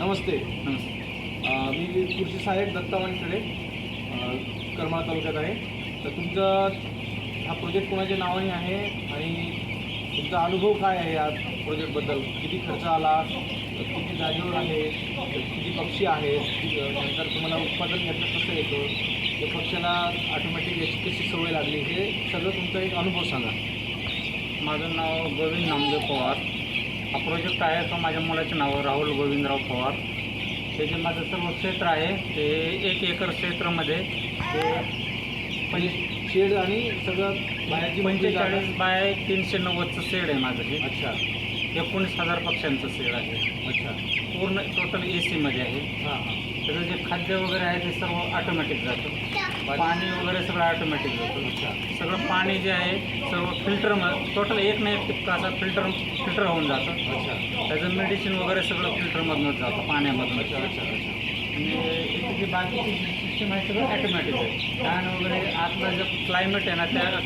नमस्ते. मी कृषी सहाय्यक दत्ता वानखेडे करमाळा तालुक्यात आहे. तर तुमचा हा प्रोजेक्ट कोणाच्या नावाने आहे? आणि तुमचा अनुभव काय आहे या प्रोजेक्टबद्दल किती खर्च आला? किती जागेवर आहे? किती पक्षी आहेत? नंतर तुम्हाला उत्पादन घेतलं कसं येतं? ते पक्षाला ऑटोमॅटिक याची कशी सवय लागली? हे सगळं तुमचा एक अनुभव सांगा. माझं नाव गोविंद नामदेव पवार. हा प्रोजेक्ट आहे तो माझ्या मुलाचे नाव राहुल गोविंदराव पवार. हे जे माझं सर्व क्षेत्र आहे ते एक एकर क्षेत्रामध्ये ते म्हणजे शेड आणि सगळं बाहेरची म्हणजे पंचेचाळीस बाय तीनशे नव्वदचं शेड आहे माझं हे. अच्छा. एकोणीस हजार पक्ष्यांचं शेड आहे. अच्छा. पूर्ण टोटल ए सीमध्ये आहे. हां हां. त्याचं जे खाद्य वगैरे आहे ते सर्व ऑटोमॅटिक जातं. पाणी वगैरे सगळं ऑटोमॅटिक जातं. अच्छा सगळं पाणी जे आहे सर्व फिल्टर टोटल एक ना एक टिपका असा फिल्टर फिल्टर होऊन जातं. अच्छा त्याचं मेडिसिन वगैरे सगळं फिल्टरमधूनच जातं पाण्यामधून अच्छा अच्छा अच्छा. आणि बाकीची सिस्टम आहे सगळं ॲटोमॅटिक आहे. फॅन वगैरे आतलं जे क्लायमेट आहे ना त्या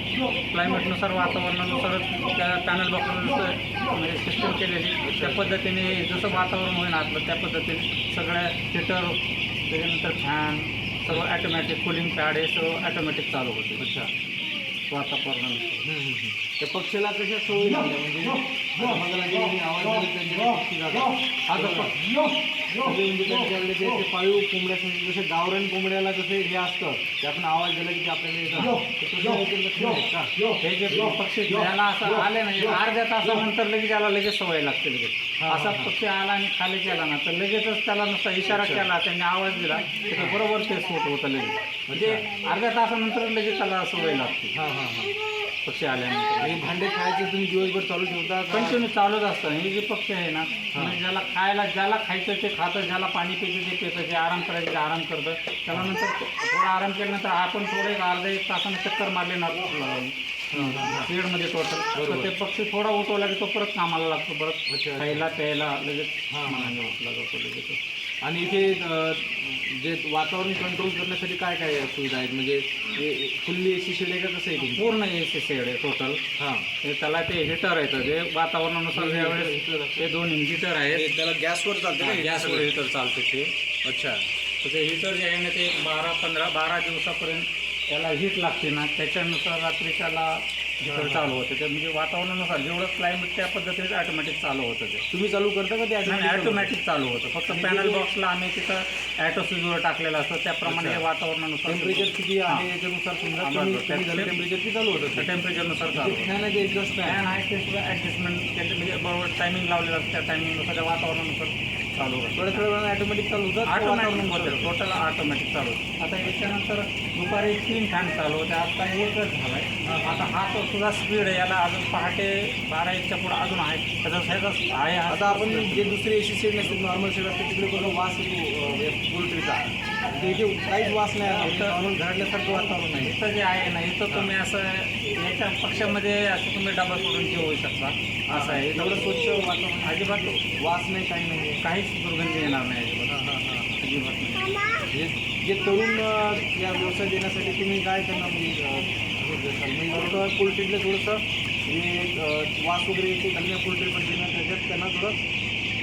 क्लायमेटनुसार वातावरणानुसारच त्या पॅनल बॉक्सनुसार म्हणजे सिस्टम केलेली त्या पद्धतीने जसं वातावरण होईल आतलं त्या पद्धतीने सगळ्या हिटर त्याच्यानंतर फॅन सगळं ॲटोमॅटिक कुलिंग पॅड हे सगळं ॲटोमॅटिक चालू होते. अच्छा. वातावरणानुसार. त्या पक्षाला कशा लागल्या? म्हणजे त्यांच्याकडे ते पाळीव कोंबड्यासाठी जसे गावरान कोंबड्याला जसे हे असतं ते आपण आवाज दिला की आपल्याला येतात तर हे जे पक्षी ज्याला असं आले ना एक अर्ध्या तासानंतर लगेच त्याला लगेच सवय लागते लगेच. असा. पक्षी आला आणि खाली गेला ना तर लगेचच त्याला नुसता इशारा केला त्यांनी आवाज दिला की तो बरोबर ते सूट होतं लगेच. म्हणजे अर्ध्या तासानंतर लगेच त्याला सवय लागते. हां हां हां. पक्षी आल्यानंतर हे भांडे खायचे तुम्ही दिवसभर चालू ठेवता का? कंटिन्यू चालूच असतं हे जे पक्षी आहे ना म्हणजे ज्याला खायला ज्याला खायचं ते खातं ज्याला पाणी पितं ते पितं जे आराम करायचं ते आराम करतं त्याला नंतर थोडा आराम केल्यानंतर आपण थोडं एक अर्धा एक तासानं चक्कर मारले ना. पिरियडमध्ये टोटल तर. ते पक्षी थोडा उठवला की तो परत कामाला लागतो परत अच्छा. खायला प्यायला लगेच हां, हां. मनाने उठला जातो लगेच आणि इथे जे वातावरण कंट्रोल करण्यासाठी काय काय सुविधा आहेत? म्हणजे हे फुल्ली एसी शेड आहे का? कसं आहे पूर्ण ए सी सेड आहे टोटल हां. हे त्याला ते हिटर येतं. जे वातावरणानुसार ज्यावेळेस ते दोन हिटर आहेत. हे त्याला गॅसवर चालतं का? गॅसवर हिटर चालते ते. अच्छा. तर ते हिटर जे आहे ना ते बारा पंधरा बारा दिवसापर्यंत त्याला हीट लागते ना. त्याच्यानुसार रात्री त्याला हिटर चालू होते. ते म्हणजे वातावरणानुसार जेवढं क्लायमेट त्या पद्धतीने ऑटोमॅटिक चालू होतं ते. तुम्ही चालू करता का ते automatic चालू ऑटोमॅटिक चालू होतं. फक्त पॅनल तिथे- बॉक्सला आम्ही तिथं ॲटो स्विचवर टाकलेलं असतं. त्याप्रमाणे अच्छा. वातावरणानुसार टेम्परेचर किती हां. आहे याच्यानुसार समजा आम्हाला कमी कमी झालं ते- टेम्परेचर की चालू होतं ते. टेम्परेचरनुसार चालू ते होतं. फॅन आहे एक्झॉस्ट फॅन फॅन आहे. ते सुद्धा ॲडजस्टमेंट म्हणजे बरोबर टायमिंग लावलेलं असतं. त्या टायमिंगनुसार त्या वातावरणानुसार. चालू होतं. थोड्या थोड्या वेळानं ऑटोमॅटिक चालू होतं. ऑटोमॅटिक होतं. टोटल ऑटोमॅटिक चालू होतं. आता याच्यानंतर दुपारी तीन फॅन चालू होते. आता एकच झाला आहे आता हा तो सुद्धा स्पीड आहे. याला अजून पहाटे बारा एकच्या पुढं अजून आहे. त्याचा त्याचा आहे आता आपण जे दुसरे एसी सेट नसतात नॉर्मल सेट असते तिकडे बघा वास येतो पोल्ट्रीचा तर इथे काहीच वास नाही नॉर्मल घरातल्यासारखं वातावरण आहे. इथं जे आहे ना इथं तुम्ही असं याच्या पक्षामध्ये असं तुम्ही डबा सोडून जेवू शकता. असं आहे. एवढं एवढं स्वच्छ वातावरण. अजिबात वास नाही काही नाही. काहीच दुर्गंधी येणार नाही अजिबात. हां हां हां. अजिबात नाही. जे तरुण या व्यवसाय देण्यासाठी तुम्ही काय त्यांना म्हणजे थोडंसं पोल्ट्रीतलं थोडंसं हे अ, वास वगैरे येते धान्य पोल्ट्री पण देणं त्याच्यात त्यांना थोडं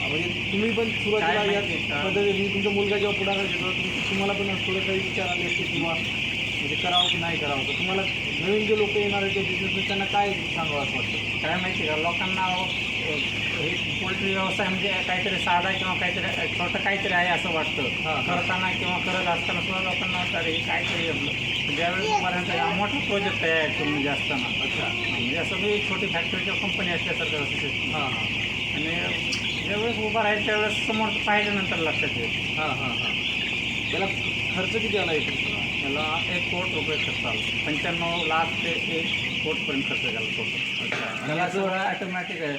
म्हणजे तुम्ही पण सुरुवातीला या? पद्धतीने तुमचा मुलगा जेव्हा पुढाकार घेतो तुम- तुम्हाला पण थोडं काही विचार आले असते किंवा म्हणजे करावं की नाही करावं. तर तुम्हाला नवीन जे लोक येणार आहेत बिझनेस त्यांना काय सांगावं असं वाटतं? काय माहिती का लोकांना हे पोल्ट्री व्यवसाय म्हणजे काहीतरी साधा किंवा काहीतरी छोटं काहीतरी आहे असं वाटतं. करताना किंवा करत असताना सुद्धा लोकांना हे काहीतरी आपलं. ज्यावेळेस पर्यंत हा मोठा प्रोजेक्ट आहे ॲक्च्युअली म्हणजे असताना अच्छा. म्हणजे असं मी छोटी फॅक्टरी किंवा कंपनी असल्यासारखं असं. हां हां. आणि ज्यावेळेस उभं राहील त्यावेळेस समोर पाहिल्यानंतर लक्षात येईल. हां हां हां. त्याला खर्च किती आला येतो त्याला एक कोट रुपये खर्च आला. पंच्याण्णव लाख ते एक कोटपर्यंत खर्च झाला टोटल अच्छा. त्याला सगळं ॲटोमॅटिक आहे.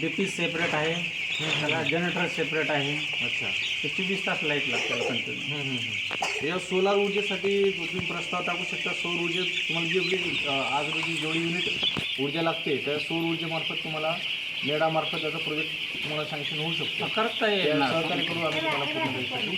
डी पी सेपरेट आहे. त्याला जनरेटर सेपरेट आहे. अच्छा. ते चोवीस तास लाइट लागते त्याला कंटिन्यू या सोलार ऊर्जेसाठी तुम्ही प्रस्ताव टाकू शकता. सौर ऊर्जे तुम्हाला जेवढी अ, आज रोजी जेवढी युनिट ऊर्जा लागते त्या सौर ऊर्जेमार्फत तुम्हाला नेडामार्फत त्याचा प्रोजेक्ट तुम्हाला सँक्शन होऊ शकतो. करता येईल ना. सहकार्य करू आम्ही तुम्हाला पूर्ण त्यासाठी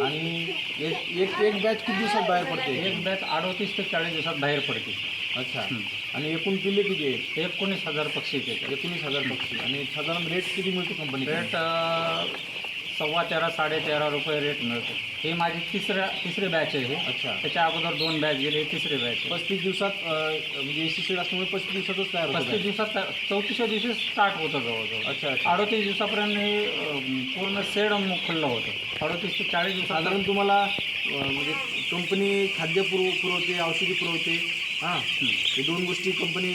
आणि एक एक एक बॅच किती दिवसात बाहेर पडते? एक बॅच अडोतीस ते चाळीस दिवसात बाहेर पडते. अच्छा. आणि एकूण पिल्ले किती आहेत? एकोणीस हजार पक्षी येते एकोणीस हजार पक्षी. आणि साधारण रेट किती मिळतो कंपनी रेट सव्वा तेरा साडे तेरा रुपये रेट मिळतो. हे माझी तिसऱ्या तिसरी बॅच आहे हे. अच्छा. त्याच्या अगोदर दोन बॅच गेले तिसरी बॅच आहे. पस्तीस दिवसात अं, म्हणजे एसी सीड असल्यामुळे पस्तीस दिवसातच तयार होतं पस्तीस दिवसात चौतीसच्या दिवशी स्टार्ट होतं जवळजवळ. अच्छा अच्छा. अडोतीस दिवसापर्यंत हे अं, पूर्ण सेड खुल्लं होतं. अडोतीस ते चाळीस दिवसात साधारण तुम्हाला अं, म्हणजे कंपनी खाद्य पुरव पुरवते औषधी पुरवते. हां. हे दोन गोष्टी कंपनी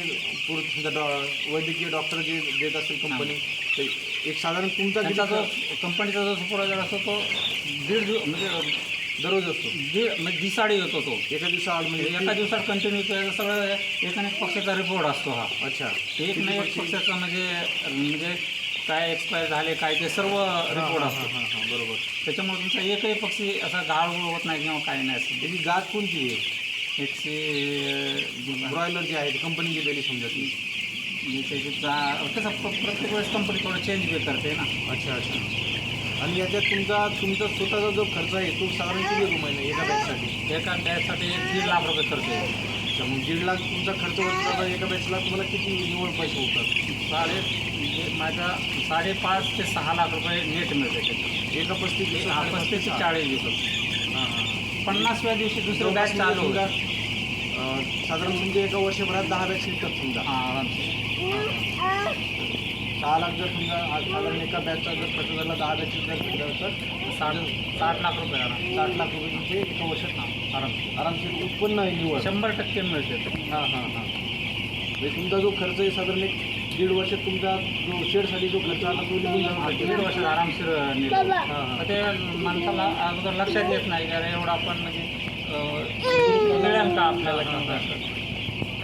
पुरवते. समजा डॉ वैद्यकीय डॉक्टर जे देत असेल कंपनी ते एक साधारण तुमचा त्यांचा जो कंपनीचा जो सुपरवायझर असतो तो दीड दिव म्हणजे दररोज असतो. दीड म्हणजे दिसाडी येतो तो. एका दिवसाआड म्हणजे एका दिवसात कंटिन्यू सगळं एक आणि एक पक्षाचा रिपोर्ट असतो हा. अच्छा. एक ना एक पक्षाचा? म्हणजे म्हणजे काय एक्सपायर झाले काय ते सर्व रिपोर्ट असतो. हां हां बरोबर. त्याच्यामुळे तुमचा एकही पक्षी असा गाळ होत नाही किंवा काही नाही असं. त्याची जात कोणती आहे? एकशे ब्रॉयलर जे आहे कंपनी दिलेली समजा ती. म्हणजे त्याची जा कसं प- प्रत्येक वेळेस कंपनी थोडं चेंज बी करते ना. अच्छा अच्छा. आणि याच्यात तुमचा तुमचा स्वतःचा जो खर्च आहे तो साधारण किती येतो महिना एका बॅचसाठी एका बॅचसाठी एक दीड लाख रुपये खर्च येतो. अच्छा मग दीड लाख तुमचा खर्च होत एका बॅचला तुम्हाला किती निवड पैसे होतात? साडे म्हणजे माझा साडेपाच ते सहा लाख रुपये नेट मिळते त्याच्यात. एका पस्तीस हा, पस्तीस ते चाळीस दिवसात. हां हां पन्नासव्या दिवशी दुसरं बॅच चालू अं, साधारण तुमचे एका वर्षभरात दहा बॅच निघतात समजा. हा सहा लाख जर समजा आज साधारण एका बॅचचा जर खर्च झाला दहा बॅचेस जर झाला तर साठ साठ लाख रुपये आराम. साठ लाख रुपये तुमचे एका वर्षात हा आरामशीर उत्पन्न निवड शंभर टक्के मिळते. हां हां हां. म्हणजे तुमचा जो खर्च आहे साधारण एक दीड वर्षात तुमचा जो शेडसाठी जो खर्च आला तो निघून दीड वर्षात आरामशीर निघतो ते माणसाला अगोदर लक्षात येत नाही कारण एवढं आपण म्हणजे अं, मिळेल का आपल्याला हां, हां.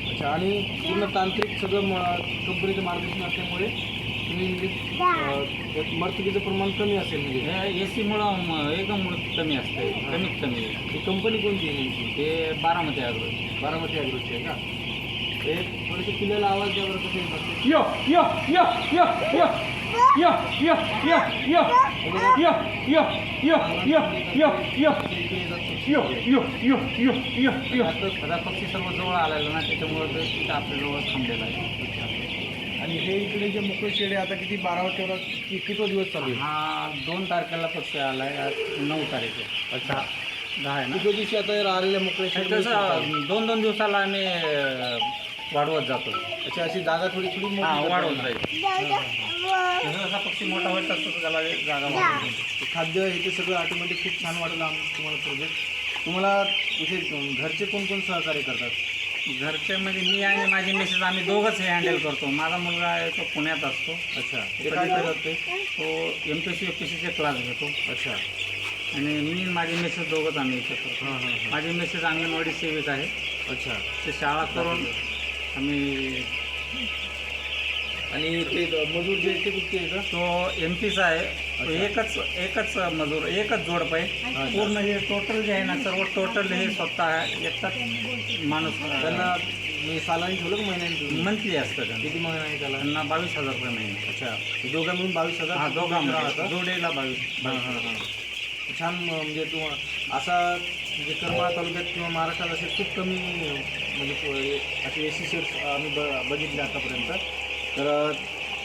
अच्छा आणि पूर्ण तांत्रिक सगळं म- कंपनीचं मार्गदर्शन असल्यामुळे तुम्ही म्हणजे मर्तकीचं प्रमाण कमी असेल म्हणजे हे ए सीमुळं म- एकदम कमी असते कमीत कमी ही कंपनी कोणती आहे नेमकी हे बारामती अग्रो बारामती अॅग्रोची आहे का ते थोडेसे पिल्याला आवाज द्या बरं कसं येत असते यो यो यो यो यो यो यो यो यो यो यो यो यो यो यो यो यो यो यो यो यो. आता पक्षी सर्व जवळ आलेला ना त्याच्यामुळे ते तिथं आपल्याजवळ थांबलेला आहे. आणि हे इकडे जे मोकळे शेड आहे आता किती बारा तेरा कि- किती दिवस चालू आहे? हा दोन तारखेला पक्षी आला आहे आज नऊ तारीख आहे अच्छा दहा आहे ना? किती दिवशी आता राहिलेल्या मोकळे शेड दोन दोन दिवसाला आम्ही वाढवत जातो. अच्छा अशी जागा थोडी थोडी हा वाढवत. जाईल. जसं जसा पक्षी मोठा होईल तसं त्याला जागा वाढवत खाद्य हे ते सगळं ऑटोमॅटिक खूप छान वाटलं आम तुम्हाला प्रोजेक्ट तुम्हाला इथे घरचे कोण कोण सहकार्य करतात? घरचे म्हणजे मी आणि माझी मिसेस आम्ही दोघंच हे हँडल करतो. माझा मुलगा आहे तो पुण्यात असतो. अच्छा. ते काय करतात ते? तो M P C F P सीचे क्लास घेतो. अच्छा. आणि मी आणि माझी मिसेस दोघंच आम्ही इथे करतो. हां हां हां. माझी मिसेस अंगणवाडी सेविक आहे. अच्छा. ते शाळा करून आम्ही आणि ते मजूर जे ते कुठचे आहे का? तो एम पीचा आहे. तो एकच एकच मजूर एकच जोडप आहे पूर्ण हे टोटल जे आहे ना सर्व टोटल हे स्वतः एकटाच माणूस. त्यांना मी सालानी ठेवलं का महिन्याने मंथली असतं त्यांना किती महिना आहे त्याला? त्यांना बावीस हजार रुपये महिना. अच्छा. दोघं मिळून बावीस हजार? हा राहतात जोडीला बावीस. हां हां हां. छान म्हणजे तू असा म्हणजे करमाळा तालुक्यात किंवा महाराष्ट्रात असे खूप कमी म्हणजे असे एसी शेड्स आम्ही ब बघितले आतापर्यंत. तर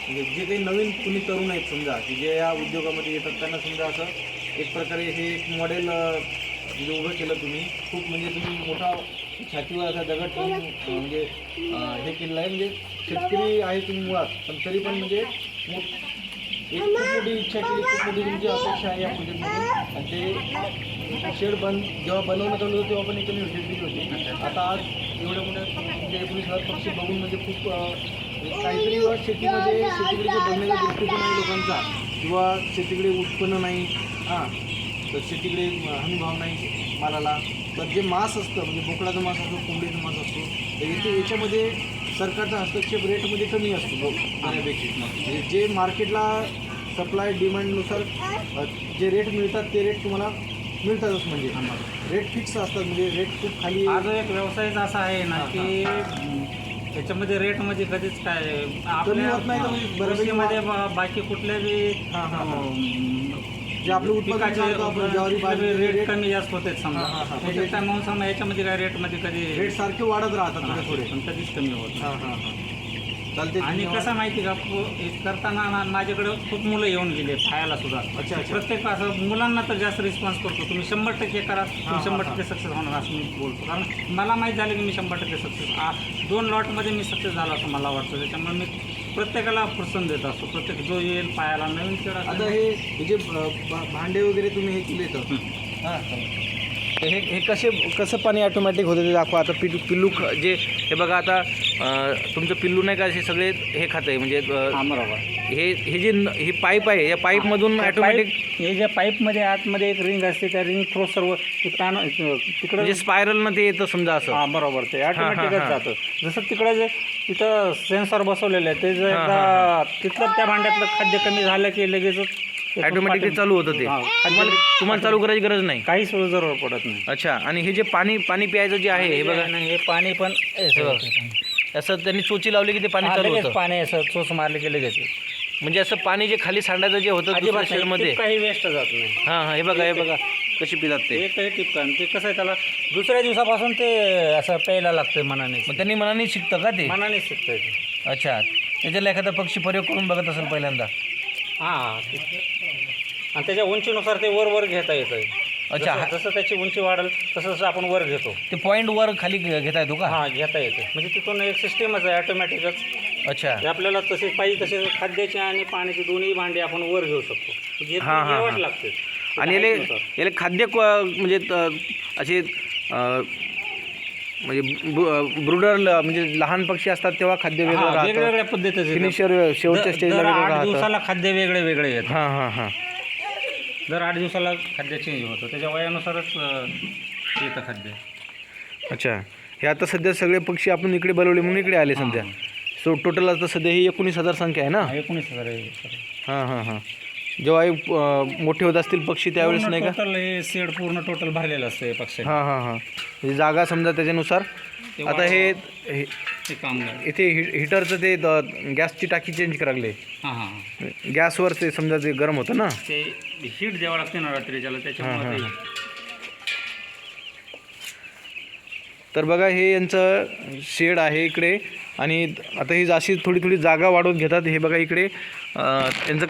म्हणजे जे काही नवीन कुणी तरुण आहेत समजा की जे या उद्योगामध्ये येतात त्यांना समजा असं एक प्रकारे हे एक मॉडेल म्हणजे उभं केलं तुम्ही. खूप म्हणजे तुम्ही मोठा छातीवर असा दगड ठेवून म्हणजे हे केलेलं आहे. म्हणजे शेतकरी आहे तुम्ही मुळात पण तरी पण म्हणजे एक खूप मोठी इच्छा केली खूप मोठी तुमची अपेक्षा आहे या प्रोजेक्टमध्ये आणि ते शेड बंद जेव्हा बनवण्यात आलं होतं तेव्हा पण एक कमी दिली होती. आता आज एवढ्या मोठ्या म्हणजे एकोणीस हजार पक्षी बघून म्हणजे खूप काहीतरी शेतीमध्ये शेतीकडे जे बघण्याचा दृष्टिकोन आहे लोकांचा किंवा शेतीकडे उत्पन्न नाही हां तर शेतीकडे हमीभाव नाही मालाला. तर जे मांस असतं म्हणजे बोकडाचं मांस असतो कोंबडीचं मांस असतो तर इथे याच्यामध्ये सरकारचा हस्तक्षेप रेटमध्ये कमी असतो बऱ्यापैकी. म्हणजे जे मार्केटला सप्लाय डिमांडनुसार जे रेट मिळतात ते रेट तुम्हाला मिळतातच म्हणजे. रेट फिक्स असतात म्हणजे रेट खूप खाली हा जो एक व्यवसायच असा आहे ना की त्याच्यामध्ये रेटमध्ये कधीच काय आपल्या होत नाही तर म्हणजे बऱ्यापैकी कृषीमध्ये ब- बाकी कुठल्या बी हां, हां, हां. जे आपलं उत्पादन पिकाचे चालतं, आपलं ज्वारी बाजरी रेट रेट कमी जास्त होते समजा हां, हां, हां. समजा याच्यामध्ये काय रेटमध्ये कधी रेट सारखे वाढत राहतात थोडे थोडे पण कधीच कमी होत नाही. हां हां हां चालते आणि कसं माहिती का पो- हे करताना ना माझ्याकडे खूप मुलं येऊन गेले खायला सुद्धा. अच्छा, अच्छा. प्रत्येक असं मुलांना तर जास्त रिस्पॉन्स करतो. तुम्ही शंभर टक्के करा तुम्ही शंभर. टक्के सक्सेस होणार असं मी बोलतो. कारण मला माहीत झालं की मी शंभर टक्के सक्सेस दोन लॉटमध्ये मी सक्सेस झालो असं मला वाटतं. त्याच्यामुळे मी प्रत्येकाला प्रोत्साहन देत असतो. प्रत्येक जो येईल पायाला नवीन खेळ आता असेल, हे हे जे अ, भा- भांडे वगैरे तुम्ही हे केले तर? हां. तर हे हे कसे कसं पाणी ऑटोमॅटिक होतं ते दाखवा. आता पिल्लू पिल्लू ख- जे हे बघा आता अ, तुमचं पिल्लू नाही का हे सगळे हे खातं आहे म्हणजे अ, हां बरोबर. हे हे जे न- ही पाईप आहे या पाईपमधून त्या ऑटोमॅटिक पाईप- हे ज्या पाईपमध्ये आतमध्ये एक रिंग असते त्या रिंग थ्रो सर्व ते ताण तिकडे म्हणजे स्पायरलनं ते येतं समजा असं. हा बरोबर ते ऑटोमॅटिकच. जातं. जसं तिकडे जे तिथं सेन्सर बसवलेलं आहे ते जर एकदा तिथलं त्या भांड्यातलं खाद्य कमी झालं की लगेच ऑटोमॅटिक ते चालू होतं ते. हा, तुम्हाला तुम्हाला चालू करायची गरज नाही. काहीच जरूर पडत नाही. अच्छा आणि हे जे पाणी पाणी प्यायचं जे आहे हे बघा. आणि हे पाणी पण हे बघा. असं त्यांनी चोची लावली की ते पाणी हा, चालू लगेच होतं. पाणी असं चोच मारले की लगेच. म्हणजे असं पाणी जे खाली सांडायचं जे होतं दुसऱ्या अजिबात नाही, शेडमध्ये टिप काही वेस्ट जात नाही. हां हां हे बघा हे बघा कशी पितात ते. एक काही टिपका आणि ते कसं आहे त्याला दुसऱ्या दिवसापासून ते असं प्यायला लागतंय मनाने. मग त्यांनी मनाने शिकतं का ते? मनाने शिकतंय ते. अच्छा. त्याच्याला एखादा पक्षी प्रयोग करून बघत असेल पहिल्यांदा? हां आणि त्याच्या उंचीनुसार ते वर वर घेता येतं अच्छा, जसं- जसं त्याची उंची वाढेल तसं तसं आपण वर घेतो. ते पॉईंट वर खाली घ- घेता येतो का? हा घेता येते. म्हणजे तिथून एक सिस्टीमच आहे ऑटोमॅटिकच अच्छा. आपल्याला तसे पाहिजे तसे खाद्याचे आणि पाण्याचे दोन्ही भांडे आपण वर घेऊ शकतो. हा, हा, घ्यावंच हा. लागते. आणि याले याले खाद्य क- म्हणजे त- असे अं, म्हणजे ब्रुडर म्हणजे लहान पक्षी असतात तेव्हा खाद्य वेगळं राहतं. वेगवेगळ्या पद्धतीचे फिनिशर शेवटच्या दर- स्टेजला दर वेगळं आठ राहतं. दिवसाला खाद्य वेगळे वेगळे येतं हां हां हां. दर आठ दिवसाला खाद्य चेंज होतं. त्याच्या वयानुसारच येतं खाद्य. अच्छा. हे आता सध्या सगळे पक्षी आपण इकडे बोलवले म्हणून इकडे आले सध्या. सो टोटल आता सध्या ही एकोणीस हजार संख्या आहे ना? हा, एकोणीस हजार आहे. हां हां हां. जेव्हा हे, अं, मोठे होत असतील पक्षी त्यावेळेस नाही का? टोटल हे सेड पूर्ण टोटल भरलेलं असतं पक्षी. हां हां हां. म्हणजे जागा समजा त्याच्यानुसार. आता हे हे- ते कामगार इथे हि हिटरचं ते द- गॅसची टाकी चेंज करायला हां हां हां. गॅसवर ते समजा ते गरम होतं ना. ते हीट द्यावं लागते ना रात्रीच्याला त्याच्यामुळे ते- तर बघा हे यांचं शेड आहे इकडे. आणि आता ही अशी थोडी थोडी जागा वाढवून घेतात. हे बघा इकडे अं, त्यांचं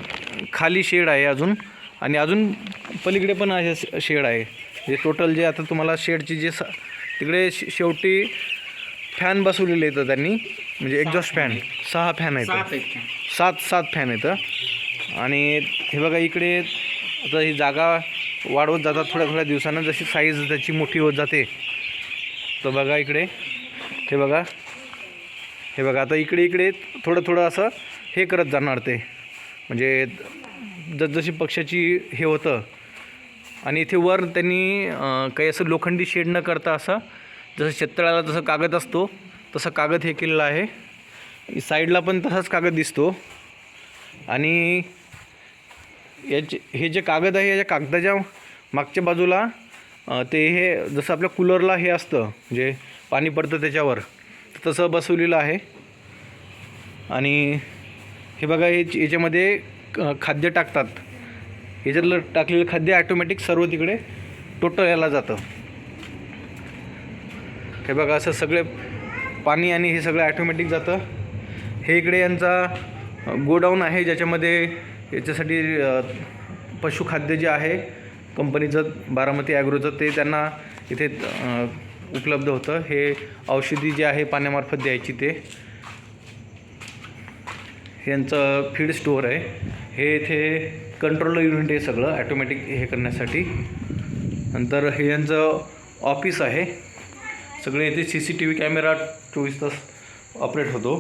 खाली शेड आहे अजून. आणि अजून पलीकडे पण आहे शेड आहे. म्हणजे टोटल जे आता तुम्हाला शेडची जे स तिकडे शे- शेवटी फॅन बसवलेले आहेत त्यांनी. म्हणजे एक्झॉस्ट फॅन सहा फॅन आहेत. सात? सात सात फॅन आहेत आणि हे बघा इकडे आता ही जागा वाढवत जातात थोड्या थोड्या दिवसानं. जशी साईज त्याची मोठी होत जाते. तर बघा इकडे. हे बघा. हे बघा आता इकडे इकडे थोडं थोडं असं हे करत जाणार ते. म्हणजे जसजशी पक्षाची हे होतं. आणि इथे वर त्यांनी काही असं लोखंडी शेड न करता असं जसं शेततळाला जसं कागद असतो तसं कागद हे केलेलं आहे. साईडला पण तसाच कागद दिसतो. आणि याचे हे जे कागद आहे याच्या कागदाच्या मागच्या बाजूला ते हे जसं आपल्या कूलरला हे असतं म्हणजे पाणी पडतं त्याच्यावर तसं बसवलेलं आहे. आणि हे बघा हे याच्यामध्ये खाद्य टाकतात. याच्यातलं टाकलेलं खाद्य ॲटोमॅटिक सर्व तिकडे टोटल याला जातं. हे बघा असं सगळे पाणी आणि हे सगळं ॲटोमॅटिक जातं. हे इकडे यांचा गोडाऊन आहे ज्याच्यामध्ये याच्यासाठी पशुखाद्य जे आहे कंपनीचं बारामती ॲग्रोचं ते त्यांना इथे उपलब्ध होतं. हे औषधी जे आहे पाण्यामार्फत द्यायची ते. हे यांचं फीड स्टोअर आहे. हे इथे कंट्रोलर युनिट आहे सगळं ॲटोमॅटिक हे करण्यासाठी. नंतर हे यांचं ऑफिस आहे. सगळे इथे C C T V camera चोवीस तास ऑपरेट होतो.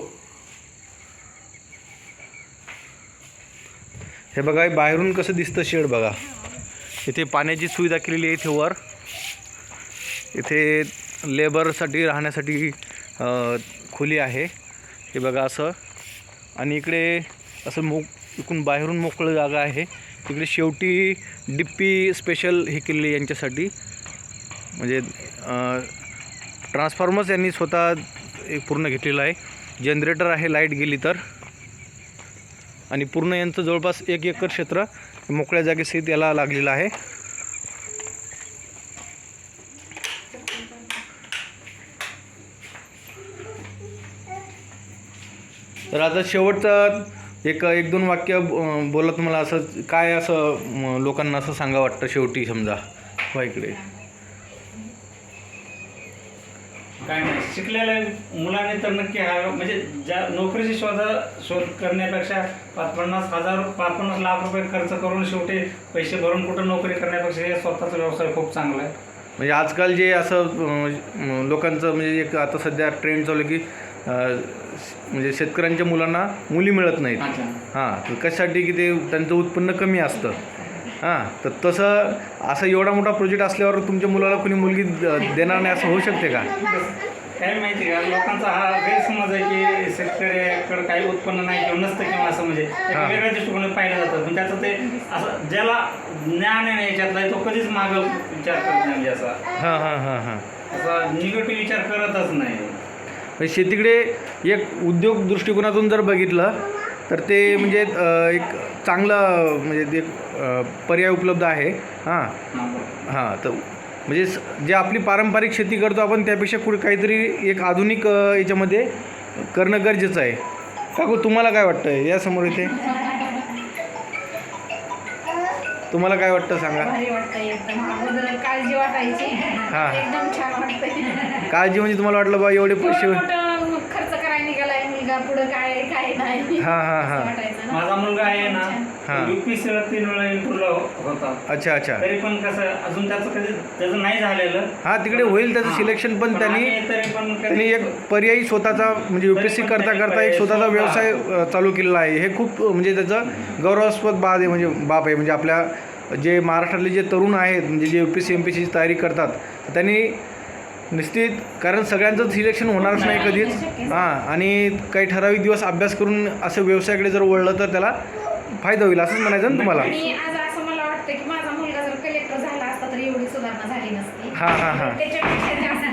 हे बघा बाहेरून कसं दिसतं शेड बघा. इथे पाण्याची सुविधा केलेली आहे इथे वर. इथे लेबरसाठी राहण्यासाठी खुली खोली आहे. हे बघा असं. आणि इकडे असं मोक इकडून बाहेरून मोकळं जागा आहे. तिकडे शेवटी डिप्पी स्पेशल हे केलेली आहे यांच्यासाठी. म्हणजे ट्रान्सफॉर्मर्स यांनी स्वतः एक पूर्ण घेतलेलं आहे. जनरेटर आहे लाइट गेली तर. आणि पूर्ण यांचं जवळपास एक एकर क्षेत्र मोकळ्या जागेसहित याला लागलेलं आहे. तर आता शेवटचं एक एक दोन वाक्य बोलत मला असं काय असं लोकांना असं सांगा वाटतं शेवटी समजा? वा इकडे. काय नाही. शिकलेल्या मुलांनी तर नक्की हा म्हणजे ज्या नोकरीची शोध शोध करण्यापेक्षा पाच पन्नास हजार पाच पन्नास लाख रुपये खर्च करून शेवटी पैसे भरून कुठं नोकरी करण्यापेक्षा हे स्वतःचा व्यवसाय खूप चांगला आहे. म्हणजे आजकाल जे असं अं, लोकांचं म्हणजे एक आता सध्या ट्रेंड चालू आहे की अं, म्हणजे शेतकऱ्यांच्या मुलांना मुली मिळत नाहीत. अच्छा. हां तर कशासाठी की ते त्यांचं उत्पन्न कमी असतं. हां तर तसं असं एवढा मोठा प्रोजेक्ट असल्यावर तुमच्या मुलाला कोणी मुलगी देणार नाही असं होऊ शकते का? काय माहिती का? लोकांचा हा गैरसमज आहे की शेतकऱ्याकडे काही उत्पन्न नाही किंवा नसतं किंवा असं म्हणजे. वेगळ्या दृष्टिकोनाने पाहिलं जातं. पण त्याचं ते असं ज्याला ज्ञान आहे याच्यातला तो कधीच मागं विचार करत नाही म्हणजे असा. हां हां हां हां. असा निगेटिव्ह विचार करतच नाही. म्हणजे शेतीकडे एक उद्योग दृष्टिकोनातून जर बघितलं तर ते म्हणजे एक चांगलं म्हणजे ते पर्याय उपलब्ध आहे. हां. हा. हां तर म्हणजे स- जे आपली पारंपरिक शेती करतो आपण त्यापेक्षा कुठे काहीतरी एक आधुनिक याच्यामध्ये करणं गरजेचं आहे. काकू तुम्हाला काय वाटतं या समोर इथे. तुम्हाला काय वाटतं सांगा? हा. एकदम छान वाटतंय. काळजी म्हणजे तुम्हाला वाटलं बा एवढे पैसे खर्च करायला निघालाय मुलगा? पुढं काय काय नाही. हा, हा, हा. माझा मुलगा आहे ना हा. युपीएससी ला तीन वेळा इंटरव्ह्यूला होता अच्छा अच्छा. तरी पण कसं अजून त्याचं कधी त्याचं नाही झालेलं. हां तिकडे होईल त्याचं हा. सिलेक्शन पण त्यांनी आम्ही तरी पण कधी- त्यांनी एक पर्यायी स्वतःचा म्हणजे युपीएससी करता करता एक स्वतःचा स्वतः- व्यवसाय अ, चालू केलेला आहे. हे खूप अ, म्हणजे त्याचं गौरवास्पद बाब आहे म्हणजे बाब आहे. म्हणजे आपल्या जे महाराष्ट्रातले जे तरुण आहेत म्हणजे जे U P C M P सीची तयारी करतात तर त्यांनी निश्चित कारण सगळ्यांचं सिलेक्शन होणारच नाही कधीच. हां आणि काही ठराविक दिवस अभ्यास करून असं व्यवसायाकडे जर वळलं तर त्याला फायदा होईल असंच म्हणायचं ना तुम्हाला? आणि आज असं मला वाटतं की माझा मुलगा जर कलेक्टर झाला असता तर एवढी सुधारणा झाली नसती. हा, हा, हा. त्याच्यापेक्षा जास्त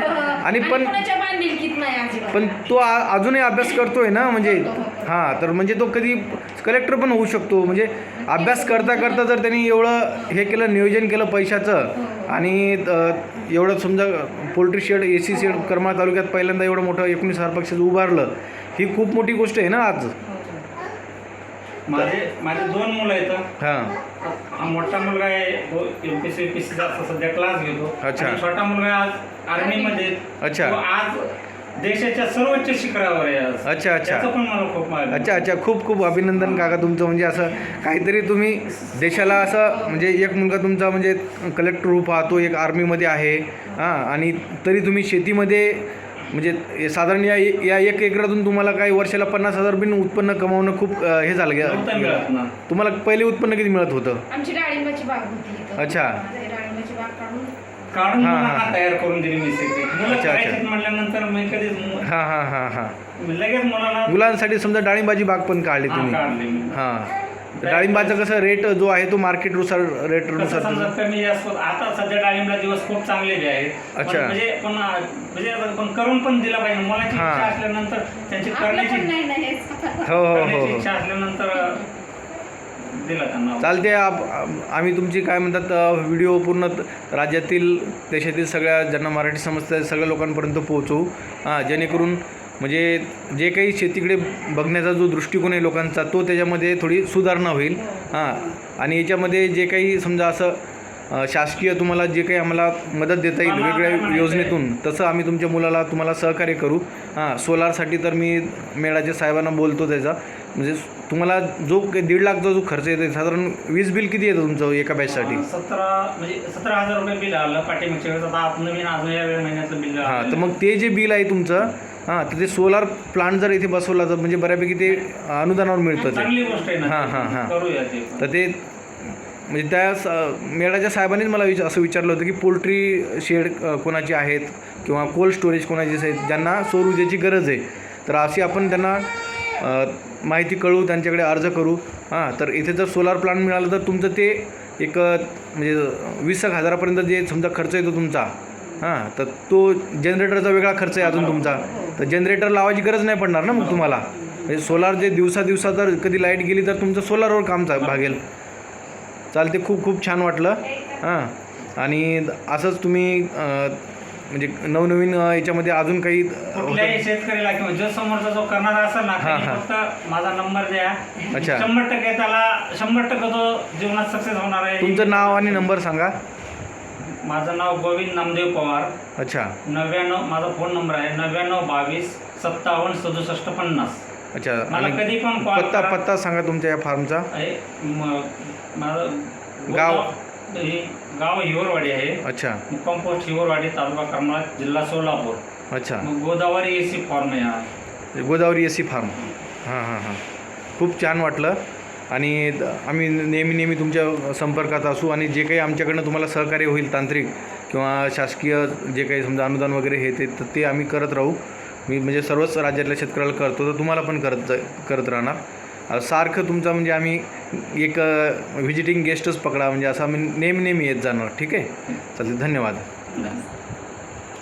आणि पण- कोणाच्या बांधिलकीत नाही अजिबात. पण तो आ- अजूनही अभ्यास करतोय ना म्हणजे हां तर म्हणजे तो कधी कलेक्टर पण होऊ शकतो. म्हणजे अभ्यास करता करता जर त्यांनी एवढं हे केलं नियोजन केलं पैशाचं आणि अ, एवढं समजा poultry shed A C shed Karmala तालुक्यात पहिल्यांदा एवढं मोठं एकोणीस हजार पक्षाचं उभारलं ही खूप मोठी गोष्ट आहे ना आज. माझे माझे दोन मुलं आहेत हां हा मोठा मुलगा आहे तो एमपीसी यूपीसीचा सध्या क्लास घेतो अच्छा. आणि छोटा मुलगा आज आर्मीमध्ये. अच्छा. तो आज देशाच्या सर्वोच्च शिखरावर आहे आज अच्छा, अच्छा. त्याचं पण मला खूप माहिती अच्छा अच्छा खूप खूप अभिनंदन काका तुमचं म्हणजे असं काहीतरी तुम्ही देशाला असं म्हणजे एक मुलगा तुमचा म्हणजे कलेक्टर रूप पाहतो एक आर्मीमध्ये आहे हां आणि तरी तुम्ही शेतीमध्ये म्हणजे हे साधारण या या एक एकरातून तुम्हाला काही वर्षाला पन्नास हजार बिन उत्पन्न कमावणं खूप अं, हे झालं नव्हतं मिळत गे ना तुम्हाला पहिले उत्पन्न किती मिळत होतं आमची डाळिंबाची बाग होती इथं. अच्छा. माझी डाळिंबाची बाग काढून काढून हा, मुलांना हा. तयार करून दिली मुलं अच्छा, अच्छा. करायची म्हटल्यानंतर मी कधीच मु- हां हां हां हां मी लगेच मुलांना मुलांसाठी समजा डाळिंबाची बाग पण काढली हा, तुम्ही काढली मी हां तर डाळिंबाचं कसं रेट जो आहे तो मार्केटनुसार रेटनुसार समजा कमी. आता सध्या डाळिंबला दिवस खूप चांगले बी आहेत पण अच्छा. म्हणजे पण म्हणजे पण करून पण दिला पाहिजे मुलाची हा. इच्छा असल्यानंतर त्यांची आपलं करण्याची नाही ना. हो हो हो करण्याची हो इच्छा असल्यानंतर दिला त्यांना चालते आप आम- आम्ही तुमची काय म्हणतात अ, व्हिडिओ पूर्ण त- राज्यातील देशातील सगळ्या ज्यांना मराठी समजतं सगळ्या लोकांपर्यंत पोहोचवू हां जेणेकरून म्हणजे जे काही शेतीकडे बघण्याचा जो दृष्टिकोन आहे लोकांचा तो त्याच्यामध्ये थोडी सुधारणा होईल. हां. आणि याच्यामध्ये जे काही समजा असं शासकीय तुम्हाला जे काही आम्हाला मदत देता येईल वेगवेगळ्या? योजनेतून तसं आम्ही तुमच्या मुलाला तुम्हाला सहकार्य करू. हां. सोलारसाठी तर मी मेळाच्या साहेबांना बोलतो त्याचा. म्हणजे तुम्हाला जो काही दीड लाखचा जो खर्च येतो साधारण वीज बिल किती येतं तुमचं एका बॅचसाठी? सतरा म्हणजे सतरा हजार रुपये बिल आलं पाठीमागच्या वेळेस. आता नवीन अजून या वेळ महिन्याचं बिल हां. तर मग ते जे बिल आहे तुमचं हां तर ते सोलार प्लांट जर इथे बसवला तर म्हणजे बऱ्यापैकी ते अनुदानावर मिळतं ते. हां, हां, हां. तर ते म्हणजे त्या स- मेळाच्या साहेबांनीच मला विचार असं विचारलं होतं की पोल्ट्री शेड कोणाची आहेत किंवा कोल्ड स्टोरेज कोणाची आहेत ज्यांना सौर ऊर्जेची गरज आहे. तर अशी आपण त्यांना माहिती कळवू त्यांच्याकडे अर्ज करू. हां तर इथे जर सोलार प्लांट मिळालं तर तुमचं ते एक म्हणजे वीस एक हजारापर्यंत जे समजा खर्च येतो तुमचा. हां तर तो जनरेटरचा वेगळा खर्च आहे अजून तुमचा. तर जनरेटर लावायची गरज नाही पडणार ना मग तुम्हाला. म्हणजे सोलार जे दिवसा दिवसा जर कधी लाइट गेली तर तुमचं सोलारवर काम चा भागेल. चालते खूप खूप छान वाटलं. हां. आणि असंच तुम्ही म्हणजे नवनवीन याच्यामध्ये अजून काही कुठल्याही होतं? शेतकऱ्याला किंवा जो समोरचा जो करणारा असेल ना त्यांनी. फक्त माझा नंबर द्या. अच्छा. शंभर टक्के त्याला शंभर टक्के तो जीवनात सक्सेस होणार आहे. तुमचं नाव आणि नंबर सांगा. माझं नाव गोविंद नामदेव पवार. अच्छा. नव्याण्णव माझा फोन नंबर आहे नव्याण्णव बावीस सत्तावन्न सदुसष्ट पन्नास. अच्छा मला आणि कधी पण कॉल पत्ता करा. पत्ता सांगा तुमच्या या फार्मचा. आहे म- माझं गाव? हे गाव हिवरवाडी आहे. अच्छा. कंपोस्ट हिवरवाडी तालुका करमाळा जिल्हा सोलापूर. अच्छा. मग गोदावरी ए सी फॉर्म आहे हा. Godavari S C farm. हां हां हां. खूप छान वाटलं. आणि आम्ही नेहमी नेहमी तुमच्या संपर्कात असू आणि जे काही आमच्याकडनं तुम्हाला सहकार्य होईल तांत्रिक किंवा शासकीय जे काही समजा अनुदान वगैरे हे ते तर ते आम्ही करत राहू. मी म्हणजे सर्वच राज्यातल्या शेतकऱ्याला करतो तर तुम्हाला पण करत जा करत राहणार. सारखं तुमचा म्हणजे आम्ही एक व्हिजिटिंग गेस्टच पकडा म्हणजे असं आम्ही नेहमी नेहमी येत जाणार ठीक आहे? चालते धन्यवाद. धन्यवाद.